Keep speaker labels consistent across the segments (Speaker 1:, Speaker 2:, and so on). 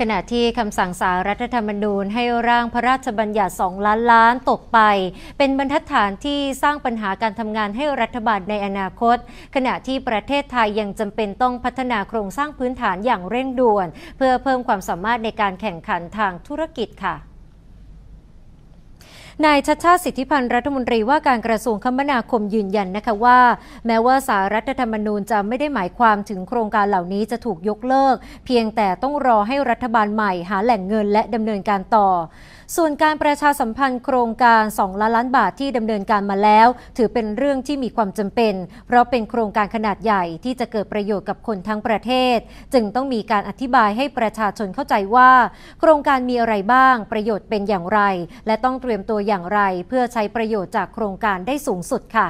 Speaker 1: ขณะที่คำสั่งสารรัฐธรรมนูญให้ร่างพระราชบัญญัติ 2 ล้านล้านตกไป เป็นบรรทัดฐานที่สร้างปัญหาการทำงานให้รัฐบาลในอนาคต ขณะที่ประเทศไทยยังจำเป็นต้องพัฒนาโครงสร้างพื้นฐานอย่างเร่งด่วน เพื่อเพิ่มความสามารถในการแข่งขันทางธุรกิจค่ะ นายชัชชาติสิทธิพันธ์รัฐมนตรีว่าการกระทรวงคมนาคมยืนยันนะคะว่า แม้ว่าสารรัฐธรรมนูญจะไม่ได้หมายความถึงโครงการเหล่านี้จะถูกยกเลิก เพียงแต่ต้องรอให้รัฐบาลใหม่หาแหล่งเงินและดำเนินการต่อ ส่วนการประชาสัมพันธ์โครงการ 2 ล้านล้านบาทที่ดำเนินการมาแล้ว ถือเป็นเรื่องที่มีความจำเป็น เพราะเป็นโครงการขนาดใหญ่ที่จะเกิดประโยชน์กับคนทั้งประเทศ จึงต้องมีการอธิบายให้ประชาชนเข้าใจว่า โครงการมีอะไรบ้าง ประโยชน์เป็นอย่างไร และต้องเตรียมตัวอย่างไร เพื่อใช้ประโยชน์จากโครงการได้สูงสุดค่ะ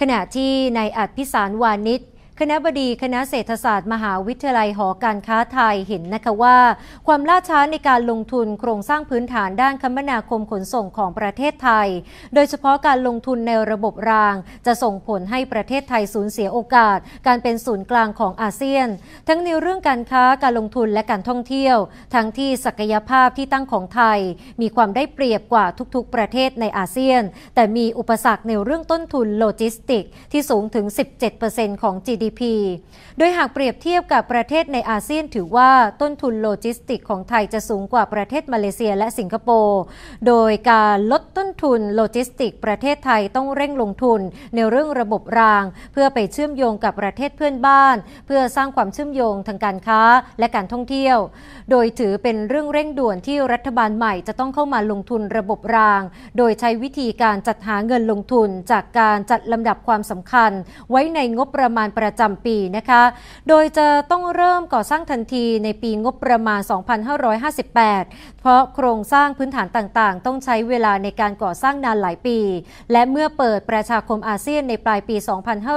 Speaker 1: ขณะที่นายอัดพิสารวานิช คณะบดีคณะเศรษฐศาสตร์มหาวิทยาลัยหอการค้าไทยเห็นนะคะว่า ความล่าช้าในการลงทุนโครงสร้างพื้นฐานด้านคมนาคมขนส่งของประเทศไทย โดยเฉพาะการลงทุนในระบบราง จะส่งผลให้ประเทศไทยสูญเสียโอกาส การเป็นศูนย์กลางของอาเซียน ทั้งในเรื่องการค้าการลงทุนและการท่องเที่ยว ทั้งที่ศักยภาพที่ตั้งของไทย มีความได้เปรียบกว่าทุกๆ ประเทศในอาเซียน แต่มีอุปสรรคในเรื่องต้นทุนโลจิสติก ที่สูงถึง 17%ของ GDP โดยหากเปรียบเทียบกับประเทศในอาเซียนถือว่าต้นทุนโลจิสติกของไทยจะสูงกว่าประเทศมาเลเซียและสิงคโปร์โดยการลดต้นทุนโลจิสติก ประเทศไทยต้องเร่งลงทุน ในเรื่องระบบราง เพื่อไปเชื่อมโยงกับประเทศเพื่อนบ้าน เพื่อสร้างความเชื่อมโยงทางการค้าและการท่องเที่ยว โดยถือเป็นเรื่องเร่งด่วนที่รัฐบาลใหม่จะต้องเข้ามาลงทุนระบบราง โดยใช้วิธีการจัดหาเงินลงทุนจากการจัดลำดับความสำคัญ ไว้ในงบประมาณประจำปีนะคะ โดยจะต้องเริ่มก่อสร้างทันทีในปีงบประมาณ 2558 เพราะโครงสร้างพื้นฐานต่างๆ ต้องใช้เวลาในการก่อสร้างนานหลายปี และเมื่อเปิดประชาคมอาเซียนในปลายปี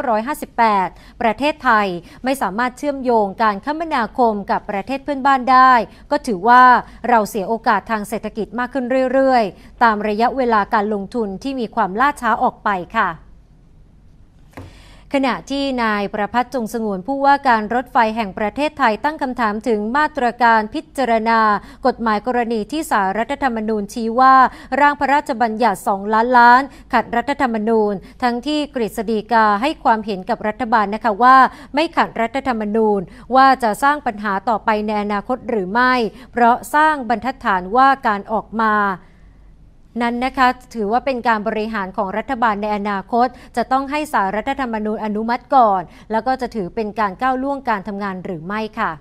Speaker 1: 2558 ประเทศไทยไม่สามารถเชื่อมโยงการคมนาคมกับประเทศเพื่อนบ้านได้ ก็ถือว่าเราเสียโอกาสทางเศรษฐกิจมากขึ้นเรื่อยๆ ตามระยะเวลาการลงทุนที่มีความล่าช้าออกไปค่ะ ขณะที่นายประพัฒน์จงสงวนผู้ว่าการรถไฟแห่งประเทศไทยตั้งคำถามถึงมาตรการพิจารณา กฎหมายกรณีที่สารรัฐธรรมนูญชี้ว่าร่างพระราชบัญญัติ 2 ล้านล้าน ขัดรัฐธรรมนูญ ทั้งที่กฤษฎีกาให้ความเห็นกับรัฐบาลนะคะว่า ไม่ขัดรัฐธรรมนูญ ว่าจะสร้างปัญหาต่อไปในอนาคตหรือไม่ เพราะสร้างบรรทัดฐานว่าการออกมา นั้นนะคะถือว่าเป็นการบริหารของรัฐบาลในอนาคต จะต้องให้สารรัฐธรรมนูญอนุมัติก่อน แล้วก็จะถือเป็นการก้าวล่วงการทำงานหรือไม่ค่ะ